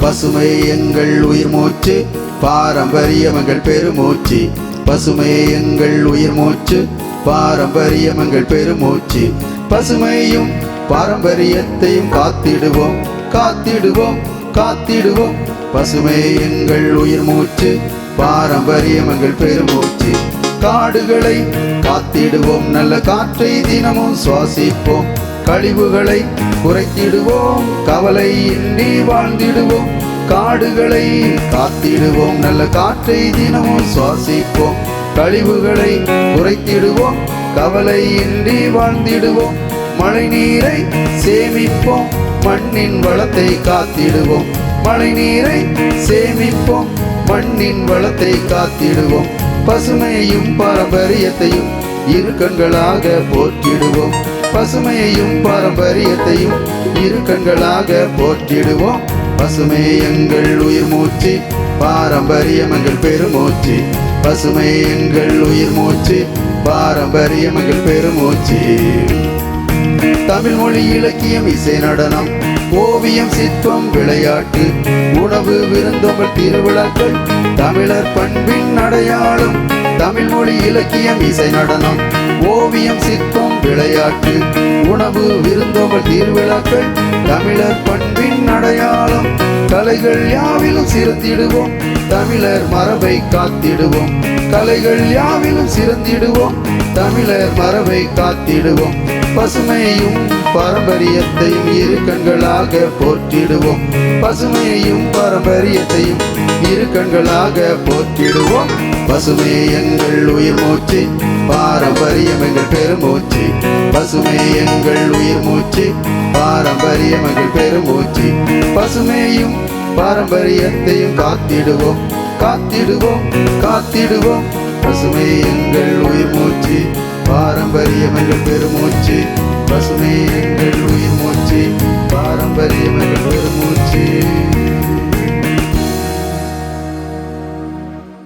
பசுமை எங்கள் உயிர் மூச்சு. பாரம்பரியம் எங்கள் பெருமூச்சு பசுமை எங்கள் உயிர் மூச்சு. பாரம்பரியம் எங்கள் பெருமூச்சு பசுமையும் பாரம்பரியத்தையும் காத்திடுவோம். காத்திடுவோம் காத்திடுவோம். பசுமை எங்கள் உயிர் மூச்சு. பாரம்பரியம் எங்கள் பெருமூச்சு காடுகளை காத்திடுவோம். நல்ல காற்றை தினமும் சுவாசிப்போம். கழிவுகளை குறைத்திடுவோம். கவலை இன்றி வாழ்ந்திடுவோம். காடுகளை காத்திடுவோம். நல்ல காற்றை தினமும் சுவாசிப்போம். கழிவுகளை குறைத்திடுவோம். கவலை இன்றி வாழ்ந்திடுவோம். மழை நீரை சேமிப்போம். மண்ணின் வளத்தை காத்திடுவோம். மழை நீரை சேமிப்போம். மண்ணின் வளத்தை காத்திடுவோம். பசுமையையும் பாரம்பரியத்தையும் இரு கண்களாக போற்றிடுவோம். பசுமையையும் பாரம்பரியத்தையும் இரு கண்களாக போற்றிடுவோம். பசுமை எங்கள் உயிர் மூச்சு பாரம்பரியம் எங்கள் பெருமூச்சு. பசுமை எங்கள் உயிர் மூச்சு பாரம்பரியம் எங்கள் பெருமூச்சு. தமிழ் மொழி இலக்கியம் இசை நடனம் ஓவியம் சிற்பம் விளையாட்டு உணவு விருந்தோம்பல் திருவிழாக்கள் தமிழர் பண்பின் அடையாளம். தமிழ் மொழி இலக்கியம் இசை நடனம் ஓவியம் சிற்பம் விளையாட்டு உணவு விருந்தோம்பல் திருவிழாக்கள் தமிழர் பண்பின் அடையாளம். கலைகள் யாவிலும் சிறந்திடுவோம் தமிழர் மரபை காத்திடுவோம். கலைகள் யாவிலும் சிறந்திடுவோம் தமிழர் மரபை காத்திடுவோம். பசுமையும் பாரம்பரியத்தையும் இரு கண்களாக போற்றிடுவோம். பசுமையையும் பாரம்பரியத்தையும் இரு கண்களாக போற்றிடுவோம். பசுமை எங்கள் உயிர் மூச்சு பாரம்பரியம் எங்கள் பெருமூச்சு பசுமை எங்கள் உயிர் மூச்சு பாரம்பரியம் எங்கள் பெருமூச்சு பசுமையும் பாரம்பரியத்தையும் காத்திடுவோம். காத்திடுவோம் காத்திடுவோம். பசுமை எங்கள் உயிர் மூச்சு பாரம்பரியம் எங்கள் பெருமூச்சு பசுமை எங்கள்